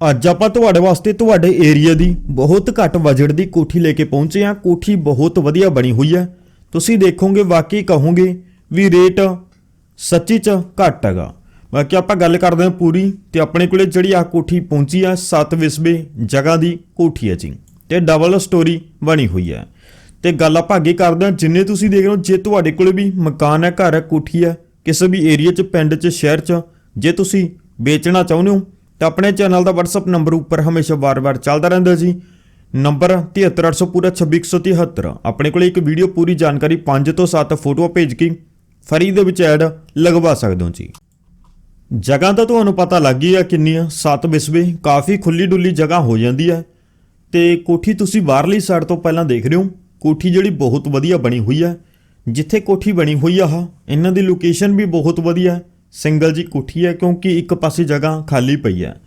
ਅੱਜ ਆਪਾਂ ਤੁਹਾਡੇ ਵਾਸਤੇ ਤੁਹਾਡੇ ਏਰੀਆ ਦੀ ਬਹੁਤ ਘੱਟ ਬਜਟ ਦੀ ਕੋਠੀ ਲੈ ਕੇ ਪਹੁੰਚੇ ਹਾਂ। ਕੋਠੀ ਬਹੁਤ ਵਧੀਆ ਬਣੀ ਹੋਈ ਹੈ। ਤੁਸੀਂ ਦੇਖੋਗੇ, ਵਾਕਈ ਕਹੋਗੇ ਵੀ ਰੇਟ ਸੱਚੀ ਚ ਘੱਟ ਹੈਗਾ। ਬਾਕੀ ਆਪਾਂ ਗੱਲ ਕਰਦੇ ਹਾਂ ਪੂਰੀ ਤੇ ਆਪਣੇ ਕੋਲੇ ਜਿਹੜੀ ਆ ਕੋਠੀ ਪਹੁੰਚੀ ਆ 7 ਵਿਸਵੇ ਜਗ੍ਹਾ ਦੀ ਕੋਠੀ ਹੈ ਜੀ। ਤੇ ਡਬਲ ਸਟੋਰੀ ਬਣੀ ਹੋਈ ਹੈ। ਤੇ ਗੱਲ ਆਪਾਂ ਅੱਗੇ ਕਰਦੇ ਹਾਂ। ਜਿੰਨੇ ਤੁਸੀਂ ਦੇਖ ਰਹੇ ਹੋ, ਜੇ ਤੁਹਾਡੇ ਕੋਲੇ ਵੀ ਮਕਾਨ ਹੈ, ਘਰ ਹੈ, ਕੋਠੀ ਹੈ, ਕਿਸੇ ਵੀ ਏਰੀਆ 'ਚ, ਪਿੰਡ 'ਚ, ਸ਼ਹਿਰ 'ਚ, ਜੇ ਤੁਸੀਂ ਵੇਚਣਾ ਚਾਹੁੰਦੇ ਹੋ ਤਾਂ ਆਪਣੇ ਚੈਨਲ ਦਾ WhatsApp ਨੰਬਰ ਉੱਪਰ ਹਮੇਸ਼ਾ ਵਾਰ-ਵਾਰ ਚੱਲਦਾ ਰਹਿੰਦਾ ਜੀ। ਨੰਬਰ 73800 ਪੂਰਾ 26173 ਆਪਣੇ ਕੋਲ ਇੱਕ ਵੀਡੀਓ ਪੂਰੀ ਜਾਣਕਾਰੀ 5 ਤੋਂ 7 ਫੋਟੋਆਂ ਭੇਜ ਕੇ ਫਰੀ ਦੇ ਵਿੱਚ ਐਡ ਲਗਵਾ ਸਕਦੇ ਹੋ ਜੀ। ਜਗ੍ਹਾ ਤਾਂ ਤੁਹਾਨੂੰ ਪਤਾ ਲੱਗ ਗਈ ਆ ਕਿੰਨੀ ਆ 7 ਬਿਸਵੇ, ਕਾਫੀ ਖੁੱਲੀ ਡੁੱਲੀ ਜਗ੍ਹਾ ਹੋ ਜਾਂਦੀ ਹੈ ਤੇ ਕੋਠੀ ਤੁਸੀਂ ਬਾਹਰਲੀ ਸਾਈਡ ਤੋਂ ਪਹਿਲਾਂ ਦੇਖ ਰਹੇ ਹੋ, ਕੋਠੀ ਜਿਹੜੀ ਬਹੁਤ ਵਧੀਆ ਬਣੀ ਹੋਈ ਹੈ ਜਿੱਥੇ ਕੋਠੀ ਬਣੀ ਹੋਈ ਆ ਆਹ, ਇਹਨਾਂ ਦੀ ਲੋਕੇਸ਼ਨ ਵੀ ਬਹੁਤ ਵਧੀਆ। ਹੈ ਸਿੰਗਲ ਜੀ ਕੋਠੀ ਹੈ ਕਿਉਂਕਿ ਇੱਕ ਪਾਸੇ ਜਗ੍ਹਾ ਖਾਲੀ ਪਈ ਹੈ।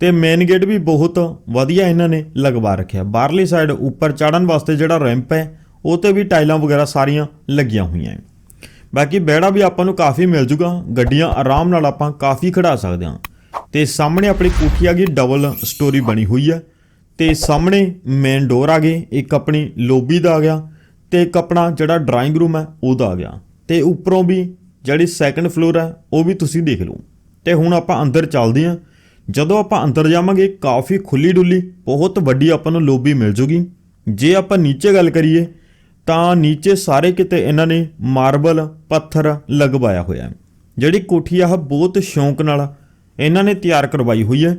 ਤੇ ਮੇਨ ਗੇਟ ਵੀ ਬਹੁਤ ਵਧੀਆ ਇਹਨਾਂ ਨੇ ਲਗਵਾ ਰੱਖਿਆ। ਬਾਹਰਲੀ ਸਾਈਡ ਉੱਪਰ ਚੜਨ ਵਾਸਤੇ ਜਿਹੜਾ ਰੈਂਪ ਹੈ, ਉਹ ਤੇ ਵੀ ਟਾਈਲਾਂ ਵਗੈਰਾ ਸਾਰੀਆਂ ਲੱਗੀਆਂ ਹੋਈਆਂ ਹੈ। ਬਾਕੀ ਬੈੜਾ ਵੀ ਆਪਾਂ ਨੂੰ ਕਾਫੀ ਮਿਲ ਜੂਗਾ। ਗੱਡੀਆਂ ਆਰਾਮ ਨਾਲ ਆਪਾਂ ਕਾਫੀ ਖੜਾ ਸਕਦੇ ਹਾਂ। ਤੇ ਸਾਹਮਣੇ ਆਪਣੀ ਕੋਠੀ ਆ ਗਈ ਡਬਲ ਸਟੋਰੀ ਬਣੀ ਹੋਈ ਹੈ। ਤੇ ਸਾਹਮਣੇ ਮੇਨ ਡੋਰ ਆ ਗਏ। ਇੱਕ ਆਪਣੀ ਲੋਬੀ ਦਾ ਆ ਗਿਆ। ਤੇ ਇੱਕ ਆਪਣਾ ਜਿਹੜਾ ਡਰਾਇੰਗ ਰੂਮ ਹੈ, ਉਹਦਾ ਆ ਗਿਆ। ਤੇ ਉੱਪਰੋਂ ਵੀ ਜਿਹੜੀ ਸੈਕੰਡ ਫਲੋਰ ਹੈ, ਉਹ ਵੀ ਤੁਸੀਂ ਦੇਖ ਲਓ। ਤੇ ਹੁਣ ਆਪਾਂ ਅੰਦਰ ਚੱਲਦੇ ਹਾਂ। ਜਦੋਂ ਆਪਾਂ ਅੰਦਰ ਜਾਵਾਂਗੇ, ਕਾਫੀ ਖੁੱਲੀ ਡੁੱਲੀ ਬਹੁਤ ਵੱਡੀ ਆਪਾਂ ਨੂੰ ਲੋਬੀ ਮਿਲ ਜੂਗੀ। ਜੇ ਆਪਾਂ ਨੀਚੇ ਗੱਲ ਕਰੀਏ, ਤਾਂ ਨੀਚੇ ਸਾਰੇ ਕਿਤੇ ਇਹਨਾਂ ਨੇ ਮਾਰਬਲ, ਪੱਥਰ ਲਗਵਾਇਆ ਹੋਇਆ ਜਿਹੜੀ ਕੋਠੀ ਆ ਬਹੁਤ ਸ਼ੌਂਕ ਨਾਲ ਇਹਨਾਂ ਨੇ ਤਿਆਰ ਕਰਵਾਈ ਹੋਈ ਹੈ।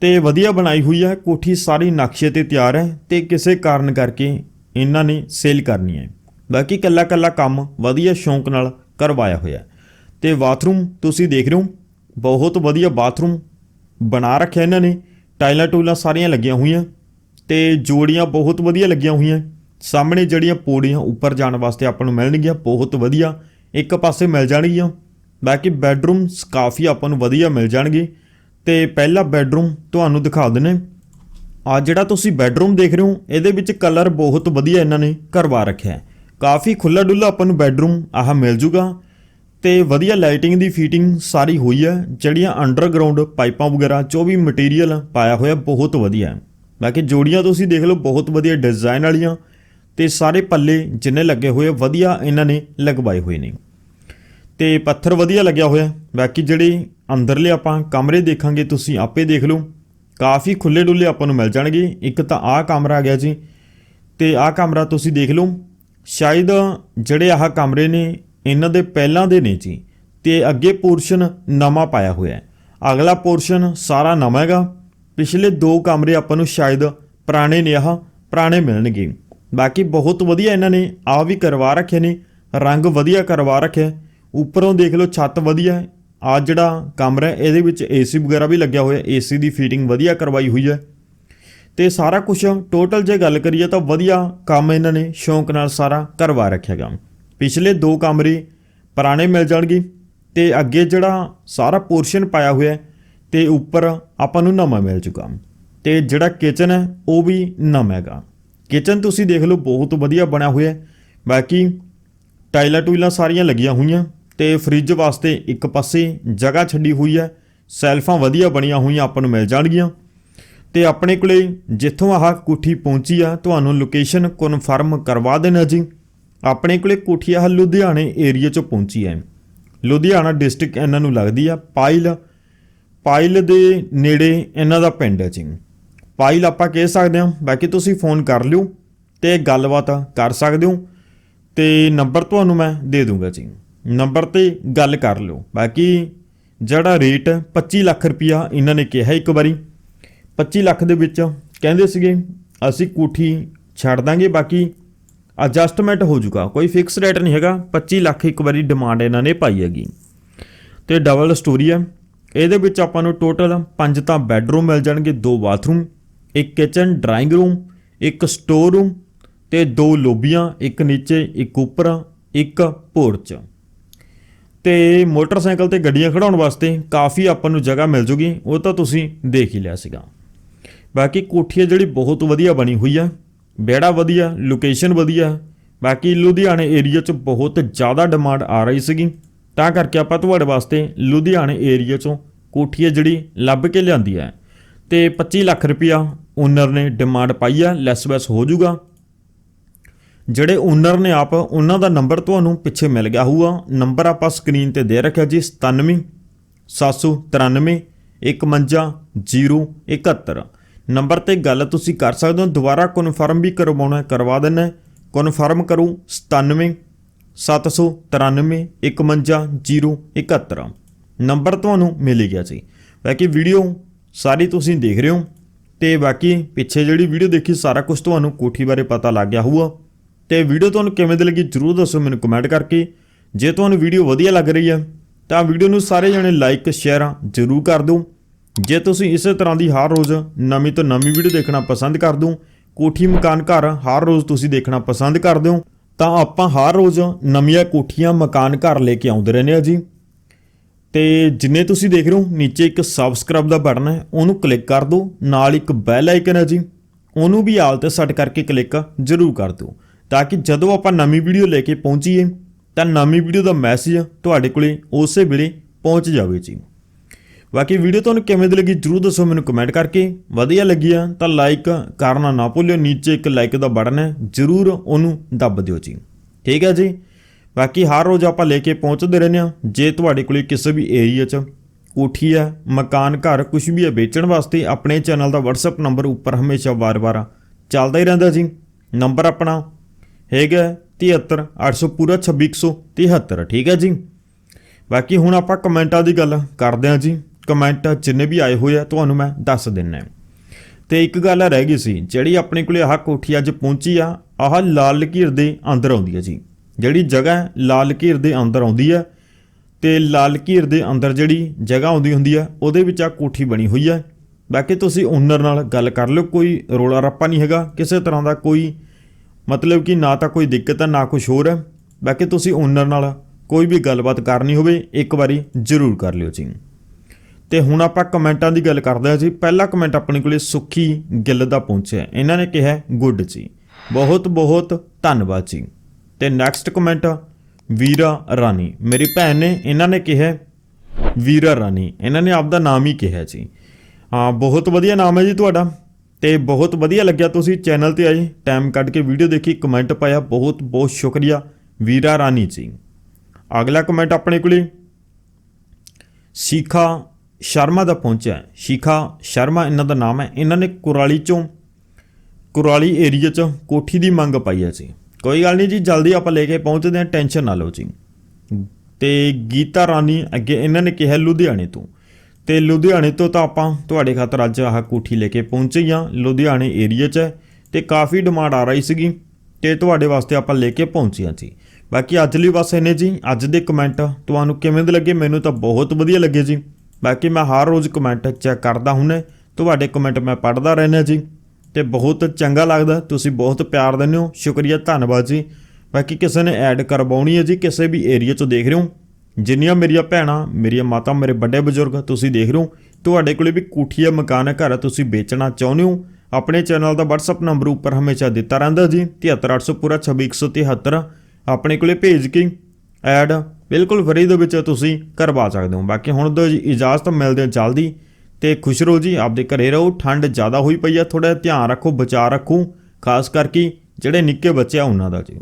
ਤੇ ਵਧੀਆ ਬਣਾਈ ਹੋਈ ਹੈ। ਕੋਠੀ ਸਾਰੀ ਨਕਸ਼ੇ ਤੇ ਤਿਆਰ ਹੈ ਤੇ ਕਿਸੇ ਕਾਰਨ ਕਰਕੇ ਇਹਨਾਂ ਨੇ ਸੇਲ ਕਰਨੀ ਹੈ। ਬਾਕੀ ਕੱਲਾ ਕੱਲਾ ਕੰਮ ਵਧੀਆ ਸ਼ੌਂਕ ਨਾਲ ਕਰਵਾਇਆ ਹੋਇਆ ਹੈ। ਤੇ ਬਾਥਰੂਮ ਤੁਸੀਂ ਦੇਖ ਰਹੇ ਹੋ, ਬਹੁਤ ਵਧੀਆ ਬਾਥਰੂਮ ਬਣਾ ਰੱਖਿਆ ਇਹਨਾਂ ਨੇ। ਟਾਈਲਾਂ ਟੂਲਾਂ ਸਾਰੀਆਂ ਲੱਗੀਆਂ ਹੋਈਆਂ, ਤੇ ਜੋੜੀਆਂ ਬਹੁਤ ਵਧੀਆ ਲੱਗੀਆਂ ਹੋਈਆਂ। ਸਾਹਮਣੇ ਜਿਹੜੀਆਂ ਪੌੜੀਆਂ ਉੱਪਰ ਜਾਣ ਵਾਸਤੇ ਆਪਾਂ ਨੂੰ ਮਿਲਣਗੀਆਂ, ਬਹੁਤ ਵਧੀਆ। ਇੱਕ ਪਾਸੇ ਮਿਲ ਜਾਣਗੀਆਂ, ਬਾਕੀ ਬੈੱਡਰੂਮਸ ਕਾਫੀ ਆਪਾਂ ਨੂੰ ਵਧੀਆ ਮਿਲ ਜਾਣਗੇ। ਤੇ ਪਹਿਲਾ ਬੈੱਡਰੂਮ ਤੁਹਾਨੂੰ ਦਿਖਾ ਦਿੰਨੇ ਆ ਜਿਹੜਾ ਤੁਸੀਂ ਬੈੱਡਰੂਮ ਦੇਖ ਰਹੇ ਹੋ, ਇਹਦੇ ਵਿੱਚ ਕਲਰ ਬਹੁਤ ਵਧੀਆ ਇਹਨਾਂ ਨੇ ਕਰਵਾ ਰੱਖਿਆ ਹੈ। ਕਾਫੀ ਖੁੱਲਾ ਡੁੱਲਾ ਆਪਾਂ ਨੂੰ ਬੈੱਡਰੂਮ ਆਹ ਮਿਲ ਜੂਗਾ ਤੇ ਵਧੀਆ ਲਾਈਟਿੰਗ ਦੀ ਫੀਟਿੰਗ ਸਾਰੀ ਹੋਈ ਹੈ, ਜਿਹੜੀਆਂ ਅੰਡਰਗਰਾਉਂਡ ਪਾਈਪਾਂ ਵਗੈਰਾ, ਜੋ ਵੀ ਮਟੀਰੀਅਲ ਪਾਇਆ ਹੋਇਆ ਬਹੁਤ ਵਧੀਆ ਹੈ। ਬਾਕੀ ਜੋੜੀਆਂ ਤੁਸੀਂ ਦੇਖ ਲਓ, ਬਹੁਤ ਵਧੀਆ ਡਿਜ਼ਾਈਨ ਵਾਲੀਆਂ ਤੇ ਸਾਰੇ ਪੱਲੇ ਜਿੰਨੇ ਲੱਗੇ ਹੋਏ, ਵਧੀਆ ਇਹਨਾਂ ਨੇ ਲਗਵਾਏ ਹੋਏ ਨੇ। ਤੇ ਪੱਥਰ ਵਧੀਆ ਲੱਗਿਆ ਹੋਇਆ ਬਾਕੀ ਜਿਹੜੇ ਅੰਦਰਲੇ ਆਪਾਂ ਕਮਰੇ ਦੇਖਾਂਗੇ, ਤੁਸੀਂ ਆਪੇ ਦੇਖ ਲਓ। ਕਾਫੀ ਖੁੱਲੇ ਡੁੱਲੇ ਆਪਾਂ ਨੂੰ ਮਿਲ ਜਾਣਗੇ। ਇੱਕ ਤਾਂ ਆਹ ਕਮਰਾ ਆ ਗਿਆ ਜੀ। ਤੇ ਆਹ ਕਮਰਾ ਤੁਸੀਂ ਦੇਖ ਲਓ ਸ਼ਾਇਦ ਜਿਹੜੇ ਆਹ ਕਮਰੇ ਨੇ, ਇਹਨਾਂ ਦੇ ਪਹਿਲਾਂ ਦੇ ਨੇ ਜੀ। ਤੇ ਅੱਗੇ ਪੋਰਸ਼ਨ ਨਵਾਂ ਪਾਇਆ ਹੋਇਆ ਹੈ। ਅਗਲਾ ਪੋਰਸ਼ਨ ਸਾਰਾ ਨਵਾਂ ਹੈਗਾ। ਪਿਛਲੇ ਦੋ ਕਮਰੇ ਆਪਾਂ ਨੂੰ ਸ਼ਾਇਦ ਪੁਰਾਣੇ ਨੇ ਆਹ, ਪੁਰਾਣੇ ਮਿਲਣਗੇ। ਬਾਕੀ ਬਹੁਤ ਵਧੀਆ ਇਹਨਾਂ ਨੇ ਆ ਵੀ ਕਰਵਾ ਰੱਖੇ ਨੇ। ਰੰਗ ਵਧੀਆ ਕਰਵਾ ਰੱਖਿਆ ਉੱਪਰੋਂ ਦੇਖ ਲਓ ਛੱਤ ਵਧੀਆ ਹੈ। ਆ ਜਿਹੜਾ ਕਮਰਾ ਇਹਦੇ ਵਿੱਚ ਏਸੀ ਵਗੈਰਾ ਵੀ ਲੱਗਿਆ ਹੋਇਆ। ਏਸੀ ਦੀ ਫਿਟਿੰਗ ਵਧੀਆ ਕਰਵਾਈ ਹੋਈ ਹੈ। ਤੇ ਸਾਰਾ ਕੁਝ ਟੋਟਲ ਜੇ ਗੱਲ ਕਰੀਏ ਤਾਂ ਵਧੀਆ ਕੰਮ ਇਹਨਾਂ ਨੇ ਸ਼ੌਂਕ ਨਾਲ ਸਾਰਾ ਕਰਵਾ ਰੱਖਿਆ ਗਾ। ਪਿਛਲੇ ਦੋ ਕਮਰੇ ਪੁਰਾਣੇ ਮਿਲ ਜਾਣਗੇ ਤੇ ਅੱਗੇ ਜਿਹੜਾ ਸਾਰਾ ਪੋਰਸ਼ਨ ਪਾਇਆ ਹੋਇਆ ਹੈ ਤੇ ਉੱਪਰ ਆਪਾਂ ਨੂੰ ਨਵਾਂ ਮਿਲ ਚੁੱਕਾ ਤੇ ਜਿਹੜਾ ਕਿਚਨ ਹੈ, ਉਹ ਵੀ ਨਵਾਂ ਹੈਗਾ। ਕਿਚਨ ਤੁਸੀਂ ਦੇਖ ਲਓ, ਬਹੁਤ ਵਧੀਆ ਬਣਿਆ ਹੋਇਆ ਬਾਕੀ ਟਾਈਲਾਂ ਟੂਲਾਂ ਸਾਰੀਆਂ ਲੱਗੀਆਂ ਹੋਈਆਂ ਤੇ ਫ੍ਰਿਜ ਵਾਸਤੇ ਇੱਕ ਪਾਸੇ ਜਗ੍ਹਾ ਛੱਡੀ ਹੋਈ ਹੈ। ਸੈਲਫਾਂ ਵਧੀਆ ਬਣੀਆਂ ਹੋਈਆਂ ਆਪਾਂ ਨੂੰ ਮਿਲ ਜਾਣਗੀਆਂ। ਤੇ ਆਪਣੇ ਕੋਲੇ ਜਿੱਥੋਂ ਆਹ ਕੋਠੀ ਪਹੁੰਚੀ ਆ, ਤੁਹਾਨੂੰ ਲੋਕੇਸ਼ਨ ਕਨਫਰਮ ਕਰਵਾ ਦੇਣਾ ਜੀ। ਆਪਣੇ ਕੋਲੇ ਕੋਠੀ ਆਹ ਲੁਧਿਆਣੇ ਏਰੀਆ ਚੋਂ ਪਹੁੰਚੀ ਹੈ ਲੁਧਿਆਣਾ ਡਿਸਟ੍ਰਿਕਟ ਇਹਨਾਂ ਨੂੰ ਲੱਗਦੀ ਆ, ਪਾਇਲ। ਪਾਇਲ ਦੇ ਨੇੜੇ ਇਹਨਾਂ ਦਾ ਪਿੰਡ ਹੈ ਜੀ। ਪਾਇਲ ਆਪਾਂ ਕਹਿ ਸਕਦੇ ਹਾਂ ਬਾਕੀ ਤੁਸੀਂ ਫੋਨ ਕਰ ਲਿਓ ਤੇ ਗੱਲਬਾਤ ਕਰ ਸਕਦੇ ਹੋ ਤੇ ਨੰਬਰ ਤੁਹਾਨੂੰ ਮੈਂ ਦੇ ਦੂੰਗਾ ਜੀ। ਨੰਬਰ ਤੇ ਗੱਲ ਕਰ ਲਿਓ। ਬਾਕੀ ਜਿਹੜਾ ਰੇਟ 25 ਲੱਖ ਰੁਪਿਆ ਇਹਨਾਂ ਨੇ ਕਿਹਾ ਇੱਕ ਵਾਰੀ। 25 ਲੱਖ ਦੇ ਵਿੱਚ ਕਹਿੰਦੇ ਸੀਗੇ, ਅਸੀਂ ਕੋਠੀ ਛੱਡ ਦਾਂਗੇ, ਬਾਕੀ ਐਡਜਸਟਮੈਂਟ ਹੋ ਜਾਊਗਾ ਕੋਈ ਫਿਕਸ ਰੇਟ ਨਹੀਂ ਹੈਗਾ। 25 ਲੱਖ ਇੱਕ ਵਾਰੀ ਡਿਮਾਂਡ ਇਹਨਾਂ ਨੇ ਪਾਈ ਹੈਗੀ। ਤੇ ਡਬਲ ਸਟੋਰੀ ਹੈ ਇਹਦੇ ਵਿੱਚ ਆਪਾਂ ਨੂੰ ਟੋਟਲ ਪੰਜ ਤਾਂ ਬੈੱਡਰੂਮ ਮਿਲ ਜਾਣਗੇ, ਦੋ ਬਾਥਰੂਮ ਇੱਕ ਕਿਚਨ ਡਰਾਇੰਗ ਰੂਮ ਇੱਕ ਸਟੋਰ ਰੂਮ ਤੇ ਦੋ ਲੋਬੀਆਂ, ਇੱਕ ਨੀਚੇ, ਇੱਕ ਉੱਪਰ, ਇੱਕ ਪੋਰਚ ਤੇ ਮੋਟਰਸਾਈਕਲ ਤੇ ਗੱਡੀਆਂ ਖੜਾਉਣ ਵਾਸਤੇ ਕਾਫੀ ਆਪਾਂ ਨੂੰ ਜਗ੍ਹਾ ਮਿਲ ਜੂਗੀ। ਉਹ ਤਾਂ ਤੁਸੀਂ ਦੇਖ ਹੀ ਲਿਆ ਸੀਗਾ। ਬਾਕੀ ਕੋਠੀ ਹੈ ਜਿਹੜੀ ਬਹੁਤ ਵਧੀਆ ਬਣੀ ਹੋਈ ਆ ਬੇੜਾ ਵਧੀਆ ਲੋਕੇਸ਼ਨ ਵਧੀਆ, ਬਾਕੀ ਲੁਧਿਆਣੇ ਏਰੀਆ 'ਚ ਬਹੁਤ ਜ਼ਿਆਦਾ ਡਿਮਾਂਡ ਆ ਰਹੀ ਸੀਗੀ। ਤਾਂ ਕਰਕੇ ਆਪਾਂ ਤੁਹਾਡੇ ਵਾਸਤੇ ਲੁਧਿਆਣੇ ਏਰੀਆ 'ਚੋਂ ਕੋਠੀ ਹੈ ਜਿਹੜੀ ਲੱਭ ਕੇ ਲਿਆਂਦੀ ਹੈ ਤੇ 25 ਲੱਖ ਰੁਪਇਆ ਓਨਰ ਨੇ ਡਿਮਾਂਡ ਪਾਈ ਆ ਲੈਸ ਵੈਸ ਹੋ ਜਾਊਗਾ। ਜਿਹੜੇ ਓਨਰ ਨੇ ਆਪ, ਉਹਨਾਂ ਦਾ ਨੰਬਰ ਤੁਹਾਨੂੰ ਪਿੱਛੇ ਮਿਲ ਗਿਆ ਹੋਊਗਾ। ਨੰਬਰ ਆਪਾਂ ਸਕਰੀਨ ਤੇ ਦੇ ਰੱਖਿਆ ਜੀ 97 793 51 071 ਨੰਬਰ ਤੇ ਗੱਲ ਤੁਸੀਂ ਕਰ ਸਕਦੇ ਹੋ, ਦੁਬਾਰਾ ਕਨਫਰਮ ਵੀ ਕਰਵਾਉਣਾ, ਕਰਵਾ ਦਿੰਨਾ ਕਨਫਰਮ ਕਰੋ 97 793 51 071 ਨੰਬਰ ਤੁਹਾਨੂੰ ਮਿਲ ਗਿਆ ਜੀ ਬਾਕੀ ਵੀਡੀਓ ਸਾਰੀ ਤੁਸੀਂ ਦੇਖ ਰਹੇ ਹੋ ਤੇ ਬਾਕੀ ਪਿੱਛੇ ਜਿਹੜੀ ਵੀਡੀਓ ਦੇਖੀ, ਸਾਰਾ ਕੁਝ ਤੁਹਾਨੂੰ ਕੋਠੀ ਬਾਰੇ ਪਤਾ ਲੱਗ ਗਿਆ ਹੋਊਗਾ। ਤੇ ਵੀਡੀਓ ਤੁਹਾਨੂੰ ਕਿਵੇਂ ਦੀ ਲੱਗੀ ਜਰੂਰ ਦੱਸੋ ਮੈਨੂੰ ਕਮੈਂਟ ਕਰਕੇ। ਜੇ ਤੁਹਾਨੂੰ ਵੀਡੀਓ ਵਧੀਆ ਲੱਗ ਰਹੀ ਹੈ, ਤਾਂ ਵੀਡੀਓ ਨੂੰ ਸਾਰੇ ਜਣੇ ਲਾਈਕ ਸ਼ੇਅਰ ਜਰੂਰ ਕਰ ਦਿਓ। ਜੇ ਤੁਸੀਂ ਇਸੇ ਤਰ੍ਹਾਂ ਦੀ ਹਰ ਰੋਜ਼ ਨਵੀਂ ਤੋਂ ਨਵੀਂ ਵੀਡੀਓ ਦੇਖਣਾ ਪਸੰਦ ਕਰਦੇ ਹੋ, ਕੋਠੀ ਮਕਾਨ ਘਰ ਹਰ ਰੋਜ਼ ਤੁਸੀਂ ਦੇਖਣਾ ਪਸੰਦ ਕਰਦੇ ਹੋ, ਤਾਂ ਆਪਾਂ ਹਰ ਰੋਜ਼ ਨਵੀਆਂ ਕੋਠੀਆਂ ਮਕਾਨ ਘਰ ਲੈ ਕੇ ਆਉਂਦੇ ਰਹਿੰਦੇ ਆ ਜੀ। ਤੇ ਜਿੰਨੇ ਤੁਸੀਂ ਦੇਖ ਰਹੇ ਹੋ, ਨੀਚੇ ਇੱਕ ਸਬਸਕ੍ਰਾਈਬ ਦਾ ਬਟਨ ਹੈ, ਉਹਨੂੰ ਕਲਿੱਕ ਕਰ ਦਿਓ, ਨਾਲ ਇੱਕ ਬੈਲ ਆਈਕਨ ਹੈ ਜੀ, ਉਹਨੂੰ ਵੀ ਆਲ ਤੇ ਸੈੱਟ ਕਰਕੇ ਕਲਿੱਕ ਜ਼ਰੂਰ ਕਰ ਦਿਓ, ਤਾਂ ਕਿ ਜਦੋਂ ਆਪਾਂ ਨਵੀਂ ਵੀਡੀਓ ਲੈ ਕੇ ਪਹੁੰਚੀਏ, ਤਾਂ ਨਵੀਂ ਵੀਡੀਓ ਦਾ ਮੈਸੇਜ ਤੁਹਾਡੇ ਕੋਲੇ ਉਸੇ ਵੇਲੇ ਪਹੁੰਚ ਜਾਵੇ ਜੀ। ਬਾਕੀ ਵੀਡੀਓ ਤੁਹਾਨੂੰ ਕਿਵੇਂ ਦੀ ਲੱਗੀ ਜਰੂਰ ਦੱਸੋ ਮੈਨੂੰ ਕਮੈਂਟ ਕਰਕੇ। ਵਧੀਆ ਲੱਗੀ ਆ ਤਾਂ ਲਾਈਕ ਕਰਨਾ ਨਾ ਭੁੱਲਿਓ, ਨੀਚੇ ਇੱਕ ਲਾਈਕ ਦਾ ਬਟਨ ਹੈ, ਜਰੂਰ ਉਹਨੂੰ ਦੱਬ ਦਿਓ ਜੀ। ਠੀਕ ਹੈ ਜੀ? ਬਾਕੀ ਹਰ ਰੋਜ਼ ਆਪਾਂ ਲੈ ਕੇ ਪਹੁੰਚਦੇ ਰਹਿੰਦੇ ਆ ਜੇ ਤੁਹਾਡੇ ਕੋਲੇ ਕਿਸੇ ਵੀ ਏਰੀਆ 'ਚ ਕੋਠੀ ਹੈ, ਮਕਾਨ, ਘਰ ਕੁਝ ਵੀ ਹੈ ਵੇਚਣ ਵਾਸਤੇ, ਆਪਣੇ ਚੈਨਲ ਦਾ WhatsApp ਨੰਬਰ ਉੱਪਰ ਹਮੇਸ਼ਾ ਵਾਰ-ਵਾਰ ਚੱਲਦਾ ਹੀ ਰਹਿੰਦਾ ਜੀ। ਨੰਬਰ ਆਪਣਾ ਹੈਗਾ 73 800 ਪੂਰਾ 2673 ਠੀਕ ਹੈ ਜੀ? ਬਾਕੀ ਹੁਣ ਆਪਾਂ ਕਮੈਂਟਾਂ ਦੀ ਗੱਲ ਕਰਦੇ ਹਾਂ ਜੀ। ਕਮੈਂਟ ਜਿੰਨੇ ਵੀ ਆਏ ਹੋਏ ਆ, ਤੁਹਾਨੂੰ ਮੈਂ ਦੱਸ ਦਿੰਨਾ ਤੇ ਇੱਕ ਗੱਲ ਰਹਿ ਗਈ ਸੀ, ਜਿਹੜੀ ਆਪਣੇ ਕੋਲੇ ਆਹ ਕੋਠੀ ਅੱਜ ਪਹੁੰਚੀ ਆ, ਆਹ ਲਾਲ ਲਕੀਰ ਦੇ ਅੰਦਰ ਆਉਂਦੀ ਹੈ ਜੀ। ਜਿਹੜੀ ਜਗ੍ਹਾ ਲਾਲ ਲਕੀਰ ਦੇ ਅੰਦਰ ਆਉਂਦੀ ਹੈ ਤੇ ਲਾਲ ਲਕੀਰ ਦੇ ਅੰਦਰ ਜਿਹੜੀ ਜਗ੍ਹਾ ਆਉਂਦੀ ਹੁੰਦੀ ਹੈ ਉਹਦੇ ਵਿੱਚ ਆ ਕੋਠੀ ਬਣੀ ਹੋਈ ਹੈ ਬਾਕੀ ਤੁਸੀਂ ਓਨਰ ਨਾਲ ਗੱਲ ਕਰ ਲਿਓ, ਕੋਈ ਰੋਲਾ ਰੱਪਾ ਨਹੀਂ ਹੈਗਾ, ਕਿਸੇ ਤਰ੍ਹਾਂ ਦਾ ਕੋਈ ਮਤਲਬ ਕਿ ਨਾ ਤਾਂ ਕੋਈ ਦਿੱਕਤ ਹੈ ਨਾ ਕੁਝ ਹੋਰ ਹੈ ਬਾਕੀ ਤੁਸੀਂ ਓਨਰ ਨਾਲ ਕੋਈ ਵੀ ਗੱਲਬਾਤ ਕਰਨੀ ਹੋਵੇ, ਇੱਕ ਵਾਰੀ ਜ਼ਰੂਰ ਕਰ ਲਿਓ ਜੀ। ਤੇ ਹੁਣ ਆਪਾਂ ਕਮੈਂਟਾਂ ਦੀ ਗੱਲ ਕਰਦੇ ਹਾਂ ਜੀ। ਪਹਿਲਾ ਕਮੈਂਟ ਆਪਣੇ ਕੋਲੇ ਸੁੱਖੀ ਗਿੱਲ ਦਾ ਪਹੁੰਚਿਆ। ਇਹਨਾਂ ਨੇ ਕਿਹਾ, ਗੁੱਡ ਜੀ। ਬਹੁਤ ਬਹੁਤ ਧੰਨਵਾਦ ਜੀ। ਤੇ ਨੈਕਸਟ ਕਮੈਂਟ, ਵੀਰਾ ਰਾਣੀ। ਮੇਰੀ ਭੈਣ ਨੇ ਇਹਨਾਂ ਨੇ ਕਿਹਾ, ਵੀਰਾ ਰਾਣੀ। ਇਹਨਾਂ ਨੇ ਆਪਦਾ ਨਾਮ ਹੀ ਕਿਹਾ ਜੀ। ਹਾਂ, ਬਹੁਤ ਵਧੀਆ ਨਾਮ ਹੈ ਜੀ ਤੁਹਾਡਾ। ਤੇ ਬਹੁਤ ਵਧੀਆ ਲੱਗਿਆ ਤੁਸੀਂ ਚੈਨਲ ਤੇ ਆਏ। ਟਾਈਮ ਕੱਢ ਕੇ ਵੀਡੀਓ ਦੇਖੀ, ਕਮੈਂਟ ਪਾਇਆ। ਬਹੁਤ ਬਹੁਤ ਸ਼ੁਕਰੀਆ, ਵੀਰਾ ਰਾਣੀ ਜੀ। ਅਗਲਾ ਕਮੈਂਟ ਆਪਣੇ ਕੋਲੇ, ਸ਼ੀਖਾ ਸ਼ਰਮਾ ਦਾ ਪਹੁੰਚਿਆ ਹੈ। ਸ਼ੀਖਾ ਸ਼ਰਮਾ ਇਹਨਾਂ ਦਾ ਨਾਮ ਹੈ। ਇਹਨਾਂ ਨੇ ਕੁਰਾਲੀ ਚੋਂ, ਕੁਰਾਲੀ ਏਰੀਆ 'ਚ ਕੋਠੀ ਦੀ ਮੰਗ ਪਾਈ ਹੈ ਜੀ। ਕੋਈ ਗੱਲ ਨਹੀਂ ਜੀ, ਜਲਦੀ ਆਪਾਂ ਲੈ ਕੇ ਪਹੁੰਚਦੇ ਹਾਂ। ਟੈਨਸ਼ਨ ਨਾ ਲਓ ਜੀ। ਤੇ ਗੀਤਾ ਰਾਣੀ ਅੱਗੇ ਇਹਨਾਂ ਨੇ ਕਿਹਾ ਲੁਧਿਆਣੇ ਤੋਂ। ਤੇ ਲੁਧਿਆਣੇ ਤੋਂ ਤਾਂ ਆਪਾਂ ਤੁਹਾਡੇ ਖਾਤਰ ਅੱਜ ਆਹ ਕੋਠੀ ਲੈ ਕੇ ਪਹੁੰਚੇ ਹਾਂ ਲੁਧਿਆਣੇ ਏਰੀਆ 'ਚ ਹੈ ਤੇ ਕਾਫੀ ਡਿਮਾਂਡ ਆ ਰਹੀ ਸੀਗੀ ਤੇ ਤੁਹਾਡੇ ਵਾਸਤੇ ਆਪਾਂ ਲੈ ਕੇ ਪਹੁੰਚੇ ਹਾਂ ਜੀ। ਬਾਕੀ ਅੱਜ ਲਈ ਬਸ ਇਹਨੇ ਜੀ। ਅੱਜ ਦੇ ਕਮੈਂਟ ਤੁਹਾਨੂੰ ਕਿਵੇਂ ਦੇ ਲੱਗੇ? ਮੈਨੂੰ ਤਾਂ ਬਹੁਤ ਵਧੀਆ ਲੱਗੇ ਜੀ। ਬਾਕੀ ਮੈਂ ਹਰ ਰੋਜ਼ ਕਮੈਂਟ ਚੈੱਕ ਕਰਦਾ ਹੁੰਨਾ ਤੁਹਾਡੇ ਕਮੈਂਟ ਮੈਂ ਪੜ੍ਹਦਾ ਰਹਿੰਦਾ ਜੀ। ਤੇ ਬਹੁਤ ਚੰਗਾ ਲੱਗਦਾ। ਤੁਸੀਂ ਬਹੁਤ ਪਿਆਰ ਦਿੰਦੇ ਹੋ। ਸ਼ੁਕਰੀਆ, ਧੰਨਵਾਦ ਜੀ। ਬਾਕੀ ਕਿਸੇ ਨੇ ਐਡ ਕਰਵਾਉਣੀ ਹੈ ਜੀ, ਕਿਸੇ ਵੀ ਏਰੀਆ 'ਚੋਂ ਦੇਖ ਰਹੇ ਹੋ। ਜਿੰਨੀਆਂ ਮੇਰੀਆਂ ਭੈਣਾਂ, ਮੇਰੀਆਂ ਮਾਤਾ, ਮੇਰੇ ਵੱਡੇ ਬਜ਼ੁਰਗ, ਤੁਸੀਂ ਦੇਖ ਰਹੇ ਹੋ। ਤੁਹਾਡੇ ਕੋਲੇ ਵੀ ਕੋਠੀਆ ਮਕਾਨ ਹੈ, ਘਰ ਤੁਸੀਂ ਵੇਚਣਾ ਚਾਹੁੰਦੇ ਹੋ। ਆਪਣੇ ਚੈਨਲ ਦਾ WhatsApp ਨੰਬਰ ਉੱਪਰ ਹਮੇਸ਼ਾ ਦਿੱਤਾ ਰਹਿੰਦਾ ਜੀ। 73800 ਪੂਰਾ 26173 ਆਪਣੇ ਕੋਲੇ ਭੇਜ ਕੇ ਐਡ ਬਿਲਕੁਲ ਫਰੀ ਦੇ ਵਿੱਚ ਤੁਸੀਂ ਕਰਵਾ ਸਕਦੇ ਹੋ। ਬਾਕੀ ਹੁਣ ਤੋਂ ਇਜਾਜ਼ਤ ਮਿਲਦੇ ਹਾਂ ਜਲਦੀ ਤੇ ਖੁਸ਼ ਰਹੋ ਜੀ, ਆਪਦੇ ਘਰੇ ਰਹੋ, ਠੰਡ ਜ਼ਿਆਦਾ ਹੋਈ ਪਈ ਆ ਥੋੜਾ ਧਿਆਨ ਰੱਖੋ ਬਚਾ ਰੱਖੋ, ਖਾਸ ਕਰਕੇ ਜਿਹੜੇ ਨਿੱਕੇ ਬੱਚੇ ਆ ਉਹਨਾਂ ਦਾ ਜੀ।